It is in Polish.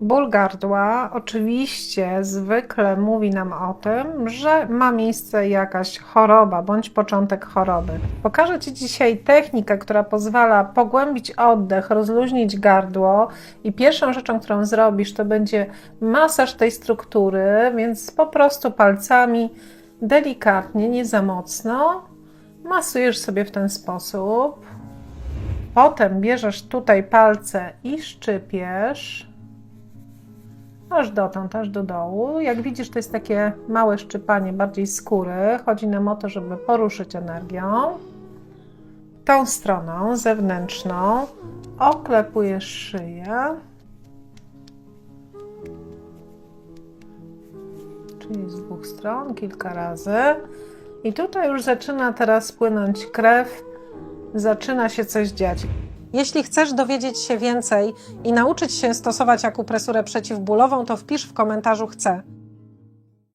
Ból gardła oczywiście zwykle mówi nam o tym, że ma miejsce jakaś choroba bądź początek choroby. Pokażę Ci dzisiaj technikę, która pozwala pogłębić oddech, rozluźnić gardło i pierwszą rzeczą, którą zrobisz, to będzie masaż tej struktury, więc po prostu palcami delikatnie, nie za mocno masujesz sobie w ten sposób. Potem bierzesz tutaj palce i szczypiesz aż dotąd, aż do dołu. Jak widzisz, to jest takie małe szczypanie bardziej skóry. Chodzi nam o to, żeby poruszyć energią. Tą stroną zewnętrzną oklepujesz szyję. Czyli z dwóch stron, kilka razy. I tutaj już zaczyna teraz płynąć krew, zaczyna się coś dziać. Jeśli chcesz dowiedzieć się więcej i nauczyć się stosować akupresurę przeciwbólową, to wpisz w komentarzu chcę.